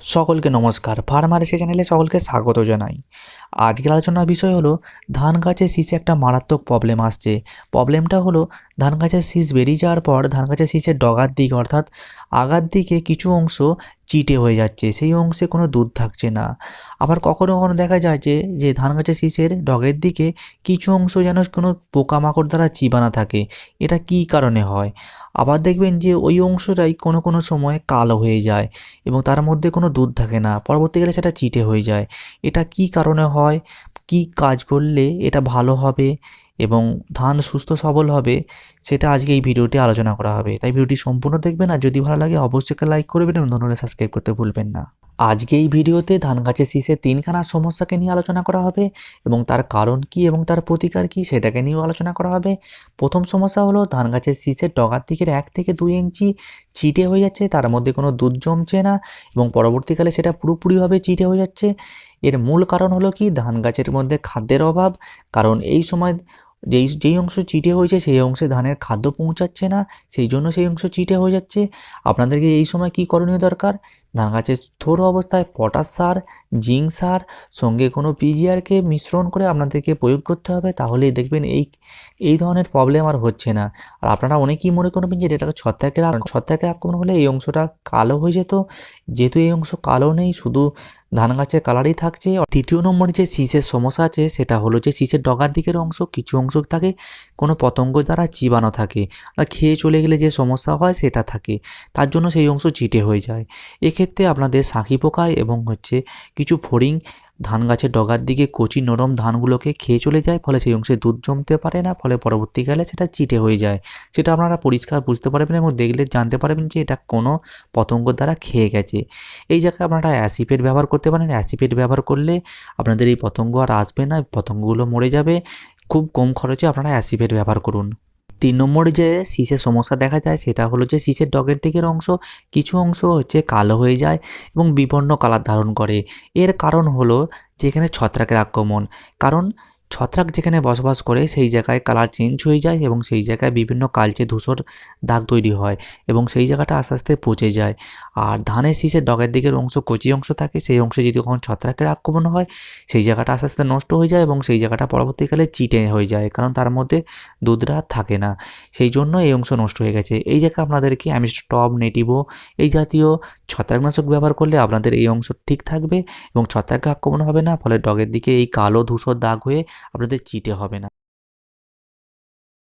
সকলকে নমস্কার। ফার্মার এসে চ্যানেলে সকলকে স্বাগত জানাই। আজকের আলোচনার বিষয় হলো, ধান গাছের শীষে একটা মারাত্মক প্রবলেম আসছে। প্রবলেমটা হলো, ধান গাছের শীষ বেরিয়ে যাওয়ার পর ধান গাছের শীষের ডগার দিক অর্থাৎ আগার দিকে কিছু অংশ চিটে হয়ে যাচ্ছে, সেই অংশে কোনো দুধ থাকছে না। আবার কখনো কখনো দেখা যায় যে ধান গাছের শীষের ডগের দিকে কিছু অংশ যেন কোনো পোকামাকড় দ্বারা চিবানা থাকে, এটা কী কারণে হয়? আবার দেখবেন যে ওই অংশটাই কোনো কোনো সময় কালো হয়ে যায় এবং তার মধ্যে কোনো দুধ থাকে না, পরবর্তীকালে সেটা চিটে হয়ে যায়। এটা কি কারণে হয়? কি কাজ করলে এটা ভালো হবে এবং ধান সুস্থ সবল হবে, সেটা আজকে এই ভিডিওটি আলোচনা করা হবে। তাই ভিডিওটি সম্পূর্ণ দেখবেন আর যদি ভালো লাগে অবশ্যই লাইক করবেন এবং ধন্যবাদ সাবস্ক্রাইব করতে ভুলবেন না। আজকে এই ভিডিওতে ধান গাছের শীষে তিনখানা সমস্যাকে নিয়ে আলোচনা করা হবে এবং তার কারণ কি এবং তার প্রতিকার কি সেটাকে নিয়েও আলোচনা করা হবে। প্রথম সমস্যা হলো ধান গাছের শীষের ডগার দিকের এক থেকে দুই ইঞ্চি চিটে হয়ে যাচ্ছে, তার মধ্যে কোনো দুধ জমছে না এবং পরবর্তীকালে সেটা পুরোপুরিভাবে চিটে হয়ে যাচ্ছে। এর মূল কারণ হলো কি? ধান গাছের মধ্যে খাদ্যের অভাব। কারণ এই সময় যেই যেই অংশ চিটে হয়েছে, সেই অংশে ধানের খাদ্য পৌঁছাচ্ছে না। সেই জন্য সেই অংশ চিটে হয়ে যাচ্ছে। আপনাদেরকে এই সময় কি করণীয় দরকার? ধান গাছের স্থূর অবস্থায় পটাশ সার, জিঙ্ক সার, সঙ্গে কোনো পিজিআরকে মিশ্রণ করে আপনাদেরকে প্রয়োগ করতে হবে, তাহলেই দেখবেন এই এই ধরনের প্রবলেম আর হচ্ছে না। আর আপনারা অনেকেই মনে করবেন যে এটা ছত্রাকের ছত্রাকের আক্রমণ হলে এই অংশটা কালো হয়ে যেত। যেহেতু এই অংশ কালো নেই, শুধু ধান গাছের কালারই থাকছে। তৃতীয় নম্বরে যে শীষের সমস্যা আছে, সেটা হলো যে শীষের ডগার দিকের অংশ, কিছু অংশ থাকে, কোনো পতঙ্গ দ্বারা চিবানো থাকে। আর খেয়ে চলে গেলে যে সমস্যা হয়, সেটা থাকে। তার জন্য সেই অংশ চিটে হয়ে যায়। আপনাদের শাঁখি পোকায় এবং হচ্ছে কিছু ফড়িং ধান গাছের ডগার দিকে কচি নরম ধানগুলোকে খেয়ে চলে যায়, ফলে সেই অংশে দুধ জমতে পারে না, ফলে পরবর্তীকালে সেটা চিটে হয়ে যায়। সেটা আপনারা পরিষ্কার বুঝতে পারবেন এবং দেখলে জানতে পারবেন যে এটা কোনো পতঙ্গ দ্বারা খেয়ে গেছে। এই জায়গায় আপনারা অ্যাসিপেট ব্যবহার করতে পারেন। অ্যাসিপেট ব্যবহার করলে আপনাদের এই পতঙ্গ আর আসবে না, পতঙ্গগুলো মরে যাবে। খুব কম খরচে আপনারা অ্যাসিপেট ব্যবহার করুন। তিন নম্বরে যে শীষের সমস্যা দেখা যায় সেটা হলো যে শীষের ডগের দিকের অংশ কিছু অংশ হচ্ছে কালো হয়ে যায় এবং বিপন্ন কালার ধারণ করে। এর কারণ হলো যেখানে ছত্রাকের আক্রমণ। কারণ ছত্রাক যেখানে বসবাস করে, সেই জায়গায় কালার চেঞ্জ হয়ে যায় এবং সেই জায়গায় বিভিন্ন কালচে ধূসর দাগ তৈরি হয় এবং সেই জায়গাটা আস্তে আস্তে পচে যায়। আর ধানের শীষের ডগের দিকের অংশ কচি অংশ থাকে, সেই অংশে যদি কখন ছত্রাকের আক্রমণ হয়, সেই জায়গাটা আস্তে আস্তে নষ্ট হয়ে যায় এবং সেই জায়গাটা পরবর্তীকালে চিটে হয়ে যায়, কারণ তার মধ্যে দুধরা থাকে না। সেই জন্য এই অংশ নষ্ট হয়ে গেছে। এই জায়গায় আপনাদেরকে অ্যামিস্টার টপ নেটিভো এই জাতীয় ছত্রাকনাশক ব্যবহার করলে আপনাদের এই অংশ ঠিক থাকবে এবং ছত্রাকে আক্রমণ হবে না, ফলে ডগের দিকে এই কালো ধূসর দাগ হয়ে আপনাদের চিটে হবে না।